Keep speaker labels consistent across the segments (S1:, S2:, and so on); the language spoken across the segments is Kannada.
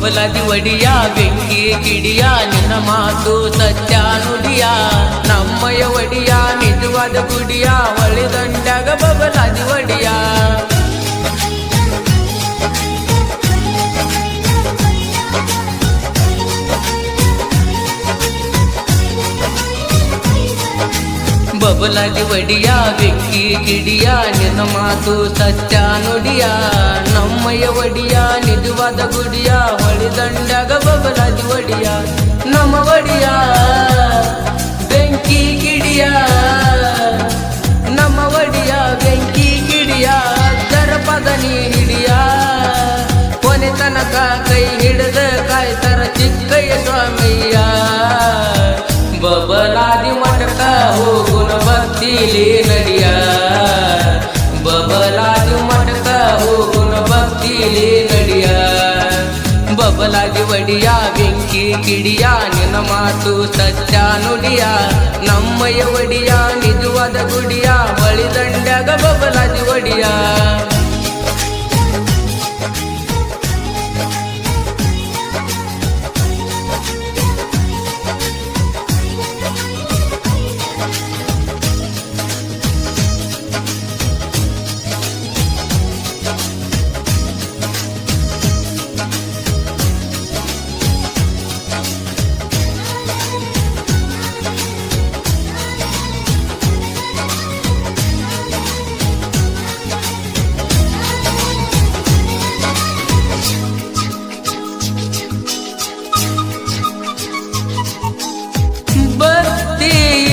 S1: ಬಬಲದಿ ಒಡಿಯ, ಬೆಂಕಿ ಕಿಡಿಯ, ನಿನ್ನ ಮಾತು ಸತ್ಯ ನುಡಿಯ. ನಮ್ಮಯ ಒಡಿಯ, ನಿಜವಾದ ಗುಡಿಯ ಒಳಿದಂಡಾಗ ಬಬಲದಿ ಒಡಿಯ. ಬಬಲದಿ ಒಡಿಯ ಬೆಂಕಿ ಗಿಡಿಯ, ನಿನ್ನ ಮಾತು ಸತ್ಯ ನುಡಿಯ. ನಮ್ಮಯ್ಯ ಒಡಿಯ, ನಿಜವಾದ ಗುಡಿಯ, ಹೊಳಿದಂಡಾಗ ಬಬಲಾಗಿ ಒಡಿಯ. ನಮ್ಮ ಒಡಿಯ, ಬೆಂಕಿ ಗಿಡಿಯ. ನಮ್ಮ ಒಡಿಯ, ಬೆಂಕಿ ಗಿಡಿಯ. ದರಪದ ನೀ ಹಿಡಿಯ. ಕೊನೆ ತನಕ ಕೈ ಹಿಡಿದ ಕಾಯ್ತರ ಚಿಕ್ಕಯ್ಯ ಸ್ವಾಮಿಯ ಕಿಡಿಯ ನಿನ್ನ ಮಾತು ಸತ್ಯ ನುಡಿಯ. ನಮ್ಮಯ ಒಡಿಯ ನಿಜವಾದ ಗುಡಿಯ ಬಳಿದಂಡಾಗ ಬಬಲಾಜಿ ಒಡಿಯ.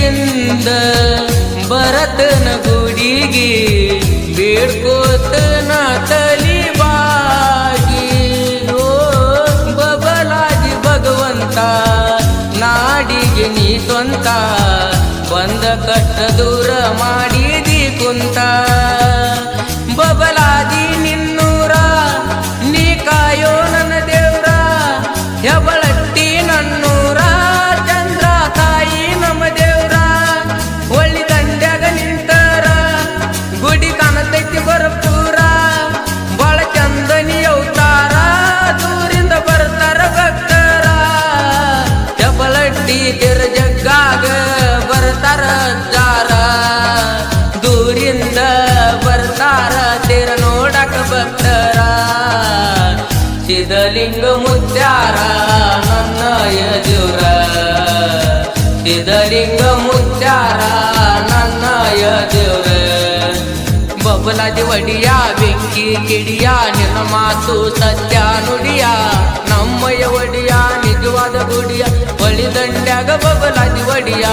S1: ಭಕ್ತಿಯಿಂದ ಭರತನ ಗುಡಿಗೆ ಬೇಡ್ಕೋತನ ತಲಿ ಬಾಗಿ ಓ ಬಬಲಾಜಿ ಭಗವಂತ, ನಾಡಿಗೆ ನೀ ಸ್ವಂತ, ಬಂದ ಕಷ್ಟ ದೂರ ಮಾಡಿದಿ ಸಿದಲಿಂಗ ಮುತ್ಯಾರ ನನ್ನ ಯಜುರ. ಸಿದಲಿಂಗ ಮುತ್ಯಾರ ನನ್ನ ಯಜುರ. ಬಬಲಾದಿ ಒಡಿಯ ಬೆಂಕಿ ಕಿಡಿಯ ನಿನ್ನ ಮಾತು ಸತ್ಯ ನುಡಿಯ. ನಮ್ಮಯ ಒಡಿಯ ನಿಜವಾದ ಗುಡಿಯ ಒಳಿದಂಡ್ಯಾಗ ಬಬಲಾದಿ ಒಡಿಯ.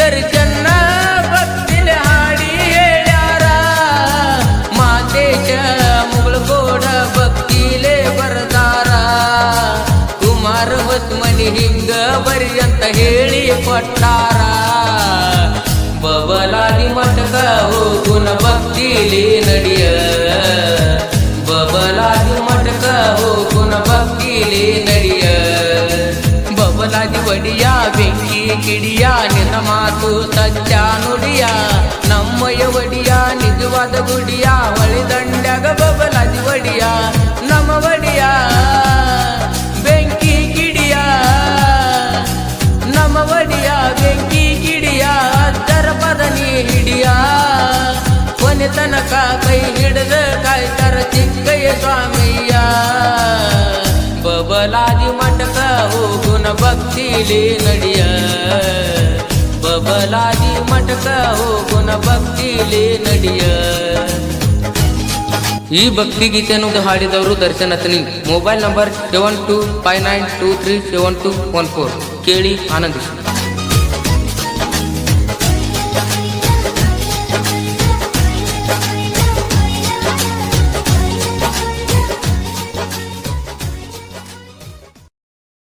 S1: ದರ್ಶನ ಭಕ್ತಿಲೆ ಹಾಡಿ ಹೇಳ್ಯಾರ. ಮಾತೇಶ ಮುಗಳಗೋಡ ಭಕ್ತಿಲೆ ಬರದಾರ. ಕುಮಾರ ಹೊಸ್ಮನಿ ಹಿಂಗ ಬರಿ ಅಂತ ಹೇಳಿ ಪಟ್ಟಾರ ಬಬಲಾದಿ ಮಠಕ ಹೋಗುನ ಭಕ್ತಿಲಿ ನಡಿಯ. ಮಾತು ಸತ್ಯ ನುಡಿಯ ನಮ್ಮಯ ಒಡಿಯ, ನಿಜವಾದ ಗುಡಿಯ ಹೊಳಿದಂಡಾಗ ಬಬಲ ಒಡಿಯ ನಮ್ಮ ಒಡಿಯ ಬೆಂಕಿ ಗಿಡಿಯ ನಮ್ಮ ಒಡಿಯ ಬೆಂಕಿ ಗಿಡಿಯ ದರಪದ ನೀ ಹಿಡಿಯ. ತನಕ ಕೈ ಹಿಡಿದ ಕಾಯ್ತಾರ ಚಿಕ್ಕಯ್ಯ ಸ್ವಾಮಿಯ. ಬಬಲಾದಿ ಮಠಕ ಹೋಗುನ ಭಕ್ತಿಲಿ ನಡಿಯ. ಬಬಲಾದಿ ಮಠಕ ಹೋಗುನ ಭಕ್ತಿಲಿ ನಡಿಯ. ಈ ಭಕ್ತಿ ಗೀತೆಯನ್ನು ಹಾಡಿದವರು Darshan Athani mobile number seven two five nine two three seven two one four. ಕೇಳಿ ಆನಂದಿಸಿ.